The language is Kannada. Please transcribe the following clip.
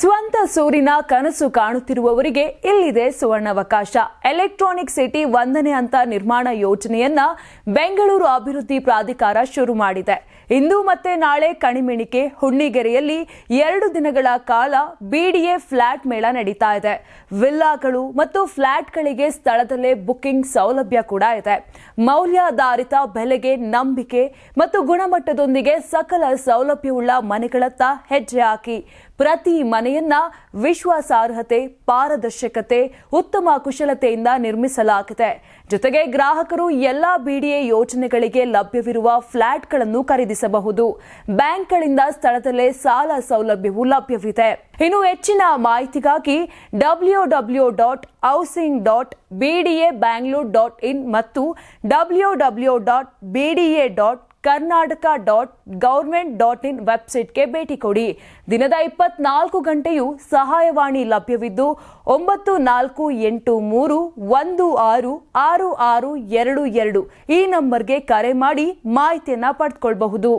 ಸ್ವಂತ ಸೂರಿನ ಕನಸು ಕಾಣುತ್ತಿರುವವರಿಗೆ ಇಲ್ಲಿದೆ ಸುವರ್ಣಾವಕಾಶ. ಎಲೆಕ್ಟ್ರಾನಿಕ್ ಸಿಟಿ ಒಂದನೇ ಹಂತ ನಿರ್ಮಾಣ ಯೋಜನೆಯನ್ನ ಬೆಂಗಳೂರು ಅಭಿವೃದ್ಧಿ ಪ್ರಾಧಿಕಾರ ಶುರು ಮಾಡಿದೆ. ಇಂದು ಮತ್ತೆ ನಾಳೆ ಕಣಿಮೆಣಿಕೆ, ಹುಣ್ಣಿಗೆರೆಯಲ್ಲಿ ಎರಡು ದಿನಗಳ ಕಾಲ ಬಿಡಿಎ ಫ್ಲಾಟ್ ಮೇಳ ನಡೀತಾ ಇದೆ. ವಿಲ್ಲಾಗಳು ಮತ್ತು ಫ್ಲಾಟ್ಗಳಿಗೆ ಸ್ಥಳದಲ್ಲೇ ಬುಕ್ಕಿಂಗ್ ಸೌಲಭ್ಯ ಕೂಡ ಇದೆ. ಮೌಲ್ಯಾಧಾರಿತ ಬೆಲೆಗೆ ನಂಬಿಕೆ ಮತ್ತು ಗುಣಮಟ್ಟದೊಂದಿಗೆ ಸಕಲ ಸೌಲಭ್ಯವುಳ್ಳ ಮನೆಗಳತ್ತ ಹೆಜ್ಜೆ ಹಾಕಿ ಪ್ರತಿ ಮನೆಯನ್ನ ವಿಶ್ವಾಸಾರ್ಹತೆ, ಪಾರದರ್ಶಕತೆ, ಉತ್ತಮ ಕುಶಲತೆಯಿಂದ ನಿರ್ಮಿಸಲಾಗಿದೆ. ಜೊತೆಗೆ ಗ್ರಾಹಕರು ಎಲ್ಲಾ ಬಿಡಿಎ ಯೋಜನೆಗಳಿಗೆ ಲಭ್ಯವಿರುವ ಫ್ಲಾಟ್ಗಳನ್ನು ಖರೀದಿಸಬಹುದು. ಬ್ಯಾಂಕ್ಗಳಿಂದ ಸ್ಥಳದಲ್ಲೇ ಸಾಲ ಸೌಲಭ್ಯವೂ ಲಭ್ಯವಿದೆ. ಇನ್ನು ಹೆಚ್ಚಿನ ಮಾಹಿತಿಗಾಗಿ W W dot housing dot BDA Bangalore dot in ಮತ್ತು W W dot BDA dot Karnataka dot government dot in ವೆಬ್ಸೈಟ್ಗೆ ಭೇಟಿ ಕೊಡಿ. ದಿನದ ಇಪ್ಪತ್ನಾಲ್ಕು ಗಂಟೆಯೂ ಸಹಾಯವಾಣಿ ಲಭ್ಯವಿದ್ದು, ಒಂಬತ್ತು ನಾಲ್ಕು ಎಂಟು ಮೂರು ಒಂದು ಆರು ಆರು ಆರು ಎರಡು ಎರಡು ಈ ನಂಬರ್ಗೆ ಕರೆ ಮಾಡಿ ಮಾಹಿತಿಯನ್ನು ಪಡೆದುಕೊಳ್ಳಬಹುದು